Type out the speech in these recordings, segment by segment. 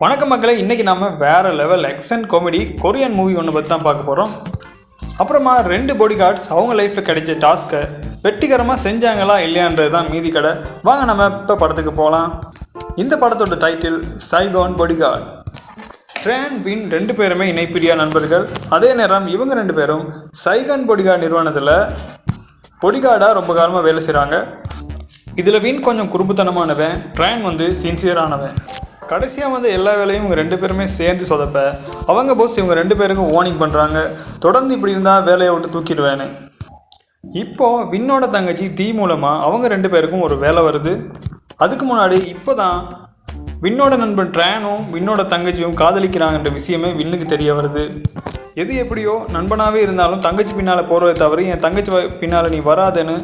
வணக்கம் மக்களே இன்றைக்கி நம்ம வேறு level action comedy Korean movie ஒன்று பற்றி தான் பார்க்க போகிறோம் அப்புறமா ரெண்டு பாடி கார்ட்ஸ் அவங்க லைஃப்பில் கிடைச்ச டாஸ்க்கை வெற்றிகரமாக செஞ்சாங்களா இல்லையான்றது தான் மீதி கடை. வாங்க நம்ம இப்போ படத்துக்கு போகலாம் இந்த படத்தோட டைட்டில் சைகான் பாடி கார்டு ட்ரேன் வின் ரெண்டு பேருமே இணைப்பிரியா நண்பர்கள். அதே நேரம் இவங்க ரெண்டு பேரும் சைகான் பொடிகார்டு நிறுவனத்தில் பொடிகார்டாக ரொம்ப காலமாக வேலை செய்கிறாங்க இதில் வின் கொஞ்சம் குறும்புத்தனமானவன் ட்ரேன் வந்து சின்சியரானவன் கடைசியாக வந்து எல்லா வேலையும் இவங்க ரெண்டு பேருமே சேர்ந்து சொதப்ப அவங்க போஸ் இவங்க ரெண்டு பேருக்கும் வார்னிங் பண்ணுறாங்க தொடர்ந்து இப்படி இருந்தால் வேலையை விட்டு தூக்கிடுவேன்னு. இப்போது விண்ணோட தங்கச்சி தீ மூலமாக அவங்க ரெண்டு பேருக்கும் ஒரு வேலை வருது. அதுக்கு முன்னாடி இப்போ தான் விண்ணோட நண்பன் ட்ரேனும் விண்ணோட தங்கச்சியும் காதலிக்கிறாங்கன்ற விஷயமே விண்ணுக்கு தெரிய வருது. எது எப்படியோ நண்பனாகவே இருந்தாலும் தங்கச்சி பின்னால் போகிறதை தவிர என் தங்கச்சி பின்னால் நீ வராதேன்னு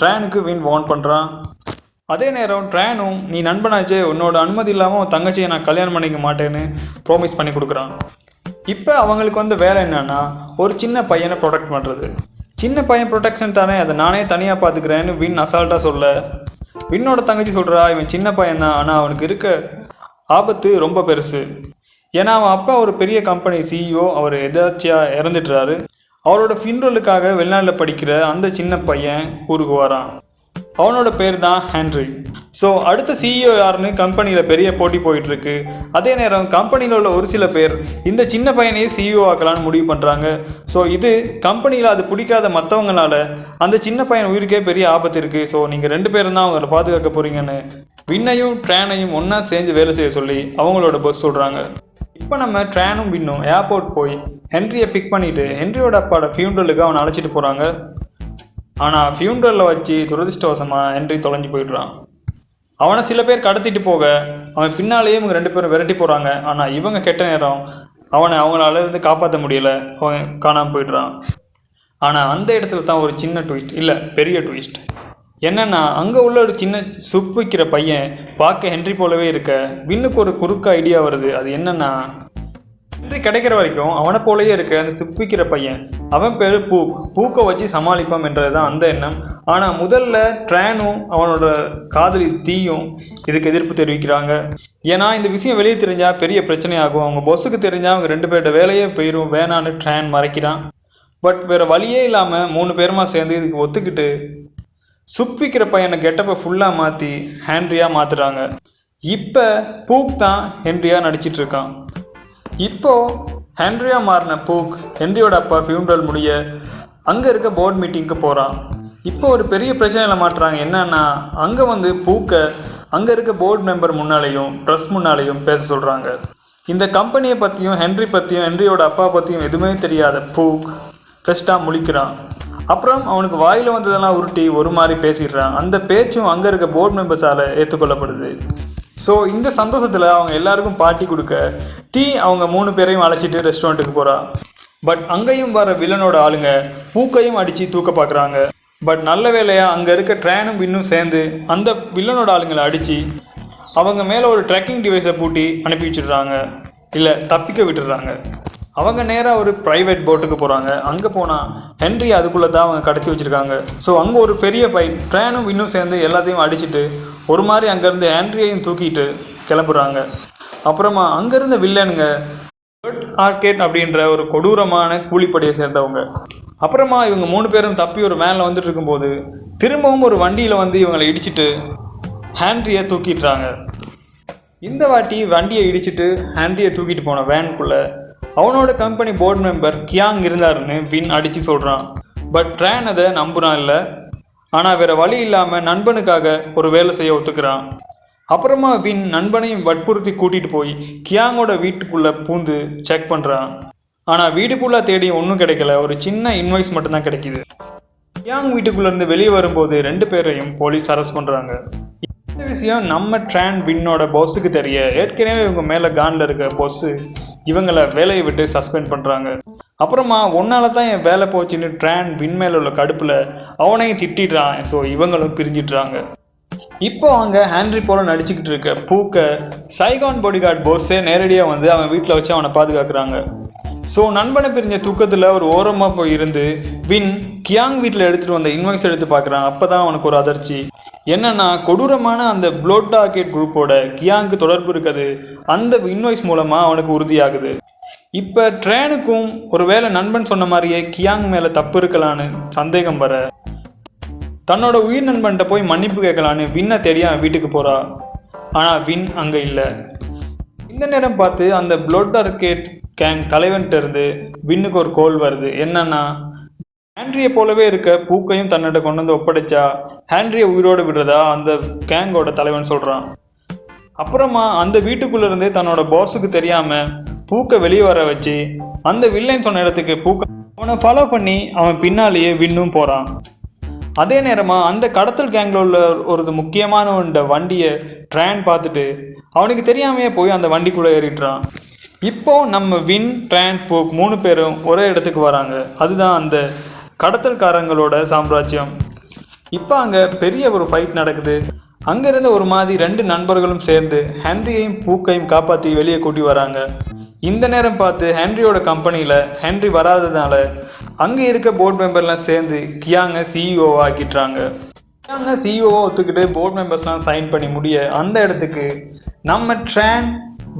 ட்ரேனுக்கு வின் வார்ன் பண்ணுறான் அதே நேரம் ட்ரேனும் நீ நண்பனாச்சே உன்னோட அனுமதி இல்லாமல் உன் தங்கச்சியை நான் கல்யாணம் பண்ணிக்க மாட்டேன்னு ப்ராமிஸ் பண்ணி கொடுக்குறான். இப்போ அவங்களுக்கு வந்து வேலை என்னன்னா ஒரு சின்ன பையனை ப்ரொடெக்ட் பண்ணுறது சின்ன பையன் ப்ரொடெக்ஷன் தானே அதை நானே தனியாக பார்த்துக்கிறேன்னு வின் அசால்ட்டாக சொல்ல. வின்னோட தங்கச்சி சொல்கிறா இவன் சின்ன பையன் தான் ஆனால் அவனுக்கு இருக்க ஆபத்து ரொம்ப பெருசு. ஏன்னா அவன் அப்பா ஒரு பெரிய கம்பெனி சிஇஓ அவர் எதாச்சியாக இறந்துட்டுறாரு. அவரோட ஃபின்ரலுக்காக வெளிநாட்டில் படிக்கிற அந்த சின்ன பையன் ஊருக்கு வரான். அவனோட பேர் தான் ஹேண்ட்ரி ஸோ அடுத்த சிஇஓ யாருன்னு கம்பெனியில் பெரிய போட்டி போயிட்டுருக்கு. அதே நேரம் கம்பெனியில் உள்ள ஒரு சில பேர் இந்த சின்ன பையனையே சிஇஓ ஆக்கலான்னு முடிவு பண்ணுறாங்க ஸோ இது கம்பெனியில் அது பிடிக்காத மற்றவங்களால அந்த சின்ன பையன் உயிருக்கே பெரிய ஆபத்து இருக்குது ஸோ நீங்கள் ரெண்டு பேரும் தான் அவங்களை பாதுகாக்க போகிறீங்கன்னு விண்ணையும் ட்ரேனையும் ஒன்றா சேர்ந்து வேலை செய்ய சொல்லி அவங்களோட பஸ் சொல்கிறாங்க இப்போ நம்ம ட்ரேனும் வின்னும் ஏர்போர்ட் போய் ஹென்ரியை பிக் பண்ணிவிட்டு ஹென்ரியோட அப்பாவோட ஃபியூனரலுக்கு அவனை அழைச்சிட்டு போகிறாங்க ஆனால் ஃபியூனரலில் வச்சு துரதிர்ஷ்டவசமாக ஹென்றி தொலைஞ்சு போயிடுறான். அவனை சில பேர் கடத்திட்டு போக அவன் பின்னாலேயே இவங்க ரெண்டு பேரும் விரட்டி போகிறாங்க ஆனால் இவங்க கெட்ட நேரம் அவனை அவங்களால இருந்து காப்பாற்ற முடியல. அவன் காணாமல் போயிடுறான். ஆனால் அந்த இடத்துல தான் ஒரு சின்ன ட்விஸ்ட் இல்லை பெரிய ட்விஸ்ட் என்னென்னா அங்கே உள்ள ஒரு சின்ன சுப் விற்கிற பையன் பார்க்க ஹென்றி போலவே இருக்க. விண்ணுக்கு ஒரு குறுக்க ஐடியா வருது. அது என்னென்னா ஹென்றி கிடைக்கிற வரைக்கும் அவனை போலயே இருக்க அந்த சிப்பிக்கிற பையன். அவன் பேர் பூக். பூக்கை வச்சு சமாளிப்பான் என்றது தான் அந்த எண்ணம். ஆனால் முதல்ல ட்ரேனும் அவனோட காதலி தீயும். இதுக்கு எதிர்ப்பு தெரிவிக்கிறாங்க. ஏன்னா இந்த விஷயம் வெளியே தெரிஞ்சால் பெரிய பிரச்சனையாகும். அவங்க பொஸ்ஸுக்கு தெரிஞ்சால் அவங்க ரெண்டு பேரோட வேலையே போயிடும் வேணான்னு ட்ரான் மறைக்கிறான். பட் வேறு வழியே இல்லாமல் மூணு பேருமா சேர்ந்து இதுக்கு ஒத்துக்கிட்டு சுப்பிக்கிற பையனை கெட்டப்பை ஃபுல்லாக மாற்றி ஹேண்ட்ரியாக மாற்றுறாங்க இப்போ பூக் தான் ஹென்ரியாக நடிச்சிட்ருக்கான் இப்போது இப்போ ஹென்ரியா மாறின பூக் ஹென்ரியோட அப்பா ஃபியூனரல் முடிய அங்கே இருக்க போர்ட் மீட்டிங்க்கு போகிறான் இப்போ ஒரு பெரிய பிரச்சனையில் மாட்டுறாங்க. என்னன்னா அங்கே வந்து பூக்கை அங்கே இருக்க போர்டு மெம்பர் முன்னாலேயும் ப்ரெஸ் முன்னாலேயும் பேச சொல்கிறாங்க இந்த கம்பெனியை பற்றியும் ஹென்ரி பற்றியும் ஹென்ரியோட அப்பா பற்றியும் எதுவுமே தெரியாத பூக் ஃபெஸ்ட்டாக முழிக்கிறான். அப்புறம் அவனுக்கு வாயில் வந்ததெல்லாம் உருட்டி ஒரு மாதிரி பேசிடுறான். அந்த பேச்சும் அங்கே இருக்க போர்டு மெம்பர்ஸால் ஏற்றுக்கொள்ளப்படுது ஸோ இந்த சந்தோஷத்தில் அவங்க எல்லாருக்கும் பார்ட்டி கொடுக்க தீ அவங்க மூணு பேரையும் அழைச்சிட்டு ரெஸ்டாரண்ட்டுக்கு போகிறா பட் அங்கேயும் வர வில்லனோட ஆளுங்க பூக்கையும் அடித்து தூக்க பார்க்குறாங்க பட் நல்ல வேலையாக அங்கே இருக்க ட்ரேனும் வின்னும் சேர்ந்து அந்த வில்லனோட ஆளுங்களை அடித்து அவங்க மேலே ஒரு ட்ரெக்கிங் டிவைஸை பூட்டி அனுப்பி வச்சிடுறாங்க. இல்லை தப்பிக்க விட்டுடுறாங்க. அவங்க நேராக ஒரு ப்ரைவேட் போட்டுக்கு போகிறாங்க அங்கே போனால் ஹென்றி அதுக்குள்ளே தான் அவங்க கடத்தி வச்சுருக்காங்க. ஸோ அங்கே ஒரு பெரிய ஃபைட் ட்ரேனும் இன்னும் சேர்ந்து எல்லாத்தையும் அடிச்சிட்டு ஒரு மாதிரி அங்கேருந்து ஹென்ரியையும் தூக்கிட்டு கிளம்புறாங்க. அப்புறமா அங்கேருந்த வில்லனுங்க பெர்ட் ஆர்கேட் அப்படின்ற ஒரு கொடூரமான கூலிப்படையை சேர்ந்தவங்க. அப்புறமா இவங்க மூணு பேரும் தப்பி ஒரு வேனில் வந்துட்டு இருக்கும்போது திரும்பவும் ஒரு வண்டியில் வந்து இவங்களை இடிச்சிட்டு ஹேண்ட்ரியை தூக்கிடுறாங்க. இந்த வாட்டி வண்டியை இடிச்சிட்டு ஹேண்ட்ரியை தூக்கிட்டு போன வேனுக்குள்ளே அவனோட கம்பெனி போர்டு மெம்பர் கியாங் இருந்தாருன்னு வின் அடித்து சொல்கிறான் பட் ட்ரேன் அதை நம்புறான் இல்லை. ஆனால் வேறு வழி இல்லாமல் நண்பனுக்காக ஒரு வேலை செய்ய ஒத்துக்கிறான். அப்புறமா வின் நண்பனையும் வற்புறுத்தி கூட்டிகிட்டு போய் கியாங்கோட வீட்டுக்குள்ளே பூந்து செக் பண்ணுறான் ஆனால் வீடு ஃபுல்லாக தேடி ஒன்றும் கிடைக்கல. ஒரு சின்ன இன்வாய்ஸ் மட்டும்தான் கிடைக்கிது. கியாங் வீட்டுக்குள்ளேருந்து வெளியே வரும்போது ரெண்டு பேரையும் போலீஸ் அரெஸ்ட் பண்ணுறாங்க இந்த விஷயம் நம்ம ட்ரான் வின்னோட பாஸுக்கு தெரிய. ஏற்கனவே இவங்க மேலே கான்ல இருக்க பாஸு இவங்களை வேலையை விட்டு சஸ்பெண்ட் பண்ணுறாங்க அப்புறமா ஒன்னால் தான் என் வேலை போச்சுன்னு ட்ரான் விண்மேல உள்ள கடுப்பில் அவனையும் திட்டிடுறான். ஸோ இவங்களும் பிரிஞ்சிடுறாங்க. இப்போ அங்கே ஹேண்ட்ரி போல நடிச்சுக்கிட்டு இருக்க பூக்க சைகான் பாடிகார்ட் போஸே நேரடியாக வந்து அவன் வீட்டில் வச்சு அவனை பாதுகாக்கிறாங்க. ஸோ நண்பனை பிரிஞ்ச தூக்கத்தில் ஒரு ஓரமாக போய் இருந்து வின் கியாங் வீட்டில் எடுத்துகிட்டு வந்த இன்வாய்ஸ் எடுத்து பார்க்குறான் அப்போ தான் அவனுக்கு ஒரு அதிர்ச்சி. என்னென்னா கொடூரமான அந்த ப்ளோட் டாக்கெட் குரூப்போட கியாங்க்கு தொடர்பு இருக்குது. அந்த இன்வாய்ஸ் மூலமாக அவனுக்கு உறுதியாகுது. இப்போ ட்ரெயினுக்கும் ஒருவேளை நண்பன் சொன்ன மாதிரியே கியாங் மேலே தப்பு இருக்கலான்னு சந்தேகம் வர தன்னோட உயிர் நண்பன்கிட்ட போய் மன்னிப்பு கேட்கலான்னு வின்னை தேடி அவன் வீட்டுக்கு போகிறா ஆனால் வின் அங்கே இல்லை. இந்த நேரம் பார்த்து அந்த பிளட் அர்கேட் கேங் தலைவன்கிட்ட இருந்து வின்னுக்கு ஒரு கோல் வருது. என்னன்னா ஹேண்ட்ரியை போலவே இருக்க பூக்கையும் தன்னிட்ட கொண்டு வந்து ஒப்படைச்சா ஹேண்ட்ரியை உயிரோடு விடுறதா அந்த கேங்கோட தலைவன் சொல்கிறான் அப்புறமா அந்த வீட்டுக்குள்ள இருந்தே தன்னோட பாஸுக்கு தெரியாம பூக்க வெளியே வர வச்சு அந்த வில்லன் சொன்ன இடத்துக்கு பூக்க அவனை ஃபாலோ பண்ணி அவன் பின்னாலேயே வின்னும் போறான். அதே நேரமா அந்த கடத்தல் கேங்ல உள்ள ஒரு முக்கியமான வண்டியை ட்ரான் பார்த்துட்டு அவனுக்கு தெரியாமையே போய் அந்த வண்டிக்குள்ள ஏறிட்டுறான். இப்போ நம்ம வின் ட்ரான் போக் மூணு பேரும் ஒரே இடத்துக்கு வராங்க. அதுதான் அந்த கடத்தல்காரங்களோட சாம்ராஜ்யம். இப்போ அங்கே பெரிய ஒரு ஃபைட் நடக்குது. அங்கேருந்து ஒரு மாதிரி ரெண்டு நண்பர்களும் சேர்ந்து ஹென்ரியையும் பூக்கையும் காப்பாற்றி வெளியே கூட்டி வராங்க. இந்த நேரம் பார்த்து ஹென்ரியோட கம்பெனியில் ஹென்ரி வராததுனால அங்கே இருக்க போர்ட் மெம்பர்லாம் சேர்ந்து கியாங்க சிஇஓவை ஆக்கிட்டுறாங்க கியாங்க சிஇஓ ஒத்துக்கிட்டு போர்டு மெம்பர்ஸ்லாம் சைன் பண்ணி முடிய அந்த இடத்துக்கு நம்ம ட்ரான்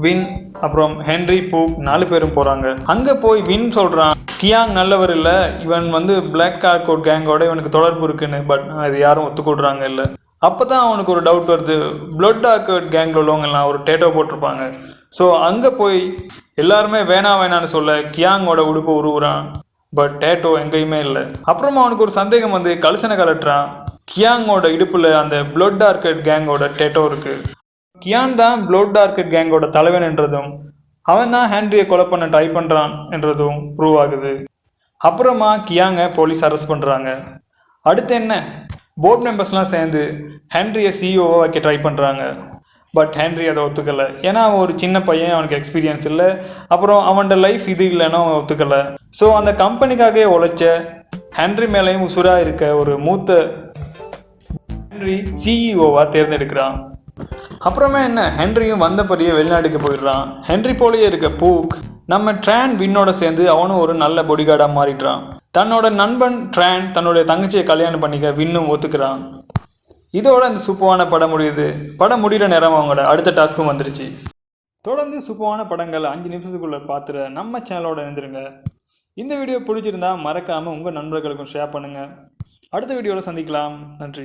வின் அப்புறம் ஹென்ரி பூக் நாலு பேரும் போகிறாங்க அங்கே போய் வின் சொல்கிறான் கியாங் நல்லவர் இல்லை. இவன் வந்து பிளாக் கார்கோட் கேங்கோட இவனுக்கு தொடர்பு இருக்குன்னு பட் அது யாரும் ஒத்துக்கொடுறாங்க இல்லை. அப்போ தான் அவனுக்கு ஒரு டவுட் வருது. பிளட் டாக்கர்ட் கேங்கில் உள்ளவங்கலாம் ஒரு டேட்டோ போட்டிருப்பாங்க. ஸோ அங்கே போய் எல்லாருமே வேணாம் வேணான்னு சொல்ல கியாங்கோட உடுப்பு உருவுறான். பட் டேட்டோ எங்கேயுமே இல்லை. அப்புறமா அவனுக்கு ஒரு சந்தேகம் வந்து கலசனை கலட்டுறான் கியாங்கோட இடுப்பில் அந்த பிளட் ஆர்கட் கேங்கோட டேட்டோ இருக்குது கியான் தான் ப்ளட் டார்கெட் கேங்கோட தலைவன் என்றதும் அவன் தான் ஹேண்ட்ரியை கொலை பண்ண ட்ரை பண்ணுறான் என்றதும் ப்ரூவ் ஆகுது. அப்புறமா கியாங்க போலீஸ் அரெஸ்ட் பண்ணுறாங்க அடுத்து என்ன? போர்ட் மெம்பர்ஸ்லாம் சேர்ந்து ஹென்ரியை சிஇஓவை வைக்க ட்ரை பண்ணுறாங்க பட் ஹென்ரி அதை ஒத்துக்கலை. ஏன்னா அவன் ஒரு சின்ன பையன் அவனுக்கு எக்ஸ்பீரியன்ஸ் இல்லை. அப்புறம் அவனோட லைஃப் இது இல்லைன்னு அவன் ஒத்துக்கலை. ஸோ அந்த கம்பெனிக்காகவே உழைச்ச ஹென்ரி மேலேயும் உசுராக இருக்க ஒரு மூத்த ஹென்ரி சிஇஓவாக தேர்ந்தெடுக்கிறான். அப்புறமா என்ன? ஹென்ரியும் வந்தபடியே வெளிநாட்டுக்கு போயிடுறான். ஹென்ரி போலயே இருக்க பூக் நம்ம ட்ரான் வின்னோட சேர்ந்து அவனும் ஒரு நல்ல பொடிகார்டாக மாறிடுறான். தன்னோட நண்பன் ட்ரான் தன்னுடைய தங்கச்சியை கல்யாணம் பண்ணிக்க வின்னும் ஒத்துக்கிறான். இதோட இந்த சூப்பரான படம் முடியுது. படம் முடிகிற நேரம் அவங்களோட அடுத்த டாஸ்க்கும் வந்துருச்சு. தொடர்ந்து சூப்பரான படங்கள் அஞ்சு நிமிஷத்துக்குள்ளே பார்த்துற நம்ம சேனலோட இணைந்துருங்க. இந்த வீடியோ பிடிச்சிருந்தா மறக்காமல் உங்கள் நண்பர்களுக்கும் ஷேர் பண்ணுங்கள் அடுத்த வீடியோவில் சந்திக்கலாம். நன்றி.